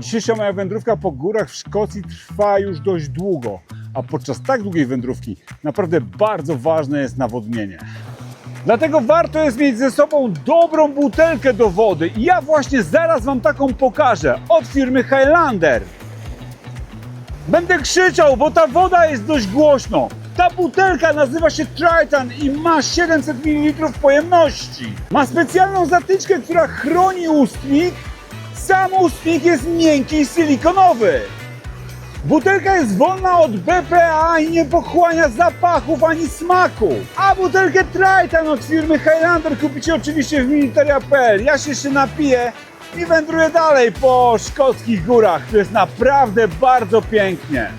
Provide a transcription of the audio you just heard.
Dzisiejsza moja wędrówka po górach w Szkocji trwa już dość długo, a podczas tak długiej wędrówki naprawdę bardzo ważne jest nawodnienie. Dlatego warto jest mieć ze sobą dobrą butelkę do wody i ja właśnie zaraz Wam taką pokażę od firmy Highlander. Będę krzyczał, bo ta woda jest dość głośno. Ta butelka nazywa się Triton i ma 700 ml pojemności. Ma specjalną zatyczkę, która chroni ustnik. Sam ustnik jest miękki i silikonowy. Butelka jest wolna od BPA i nie pochłania zapachów ani smaku. A butelkę Triton od firmy Highlander kupicie oczywiście w militaria.pl. Ja się jeszcze napiję i wędruję dalej po szkockich górach. Tu jest naprawdę bardzo pięknie.